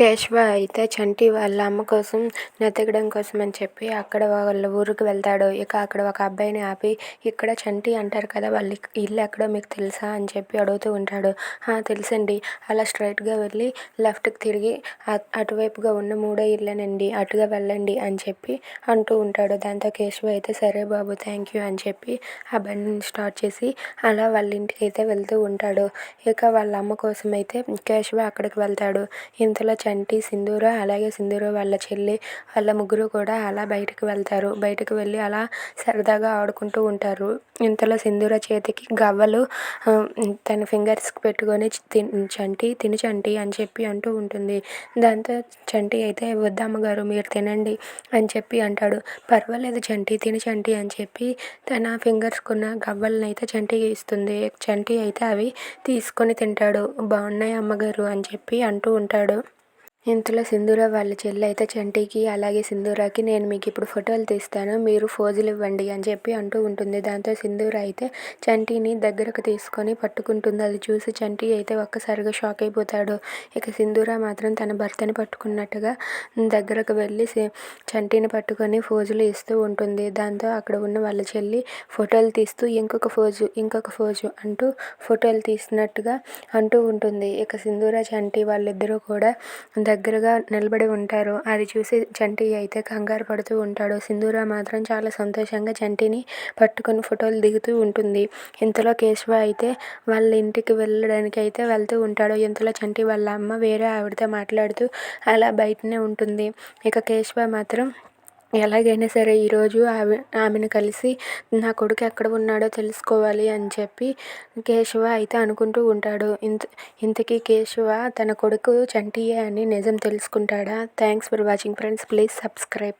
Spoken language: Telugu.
కేశవ అయితే చంటి వాళ్ళ అమ్మ కోసం నెతకడం కోసం అని చెప్పి అక్కడ వాళ్ళ ఊరికి వెళ్తాడు. ఇక అక్కడ ఒక అబ్బాయిని ఆపి ఇక్కడ చంటి అంటారు కదా వాళ్ళ ఇల్లు ఎక్కడో మీకు తెలుసా అని చెప్పి అడుగుతూ ఉంటాడు. తెలుసండి. అలా స్ట్రైట్గా వెళ్ళి లెఫ్ట్కి తిరిగి అటువైపుగా ఉన్న మూడో ఇల్లేనండి అటుగా వెళ్ళండి అని చెప్పి అంటూ ఉంటాడు. దాంతో కేశవ అయితే సరే బాబు థ్యాంక్ యూ అని చెప్పి ఆ బండిని స్టార్ట్ చేసి అలా వాళ్ళ ఇంటికి అయితే వెళ్తూ ఉంటాడు. ఇక వాళ్ళ అమ్మ కోసం అయితే కేశవ అక్కడికి వెళ్తాడు. ఇంతలో చంటి సింధూర అలాగే సింధూర వాళ్ళ చెల్లి వాళ్ళ ముగ్గురు కూడా అలా బయటకు వెళ్తారు. బయటకు వెళ్ళి అలా సరదాగా ఆడుకుంటూ ఉంటారు. ఇంతలో సింధూర చేతికి గవ్వలు తన ఫింగర్స్కి పెట్టుకొని చంటి తిని చంటి అని చెప్పి అంటూ ఉంటుంది. దాంతో చంటి అయితే వద్దమ్మగారు మీరు తినండి అని చెప్పి అంటాడు. పర్వాలేదు చంటి తిని చంటి అని చెప్పి తన ఫింగర్స్కున్న గవ్వలను అయితే చంటికి ఇస్తుంది. చంటి అయితే అవి తీసుకొని తింటాడు. బాగున్నాయి అమ్మగారు అని చెప్పి అంటూ ఉంటాడు. ఇంతలో సింధూర వాళ్ళ చెల్లి అయితే చంటికి అలాగే సింధూరాకి నేను మీకు ఇప్పుడు ఫోటోలు తీస్తాను మీరు ఫోజులు ఇవ్వండి అని చెప్పి అంటూ ఉంటుంది. దాంతో సింధూర అయితే చంటిని దగ్గరకు తీసుకొని పట్టుకుంటుంది. అది చూసి చంటి అయితే ఒక్కసారిగా షాక్ అయిపోతాడు. ఇక సింధూర మాత్రం తన భర్తని పట్టుకున్నట్టుగా దగ్గరకు వెళ్ళి చంటిని పట్టుకొని ఫోజులు ఇస్తూ ఉంటుంది. దాంతో అక్కడ ఉన్న వాళ్ళ చెల్లి ఫోటోలు తీస్తూ ఇంకొక ఫోజు ఇంకొక ఫోజు అంటూ ఫోటోలు తీసినట్టుగా అంటూ ఉంటుంది. ఇక సింధూర చంటి వాళ్ళిద్దరూ కూడా దగ్గరగా నిలబడి ఉంటారు అది చూసి చంటి అయితే కంగారు పడుతూ ఉంటాడు. సింధూర మాత్రం చాలా సంతోషంగా చంటిని పట్టుకొని ఫోటోలు దిగుతూ ఉంటుంది. ఇంతలో కేశవ అయితే వాళ్ళ ఇంటికి వెళ్ళడానికి అయితే వెళ్తూ ఉంటాడు. ఇంతలో చంటి వాళ్ళ అమ్మ వేరే ఆవిడతో మాట్లాడుతూ అలా బయటనే ఉంటుంది. ఇక కేశవ మాత్రం ఎలాగైనా సరే ఈరోజు ఆమె ఆమెను కలిసి నా కొడుకు ఎక్కడ ఉన్నాడో తెలుసుకోవాలి అని చెప్పి కేశవ అయితే అనుకుంటూ ఉంటాడు. ఇంత ఇంతకీ కేశవ తన కొడుకు చంటియే అని నిజం తెలుసుకుంటాడా? Thanks for watching friends please subscribe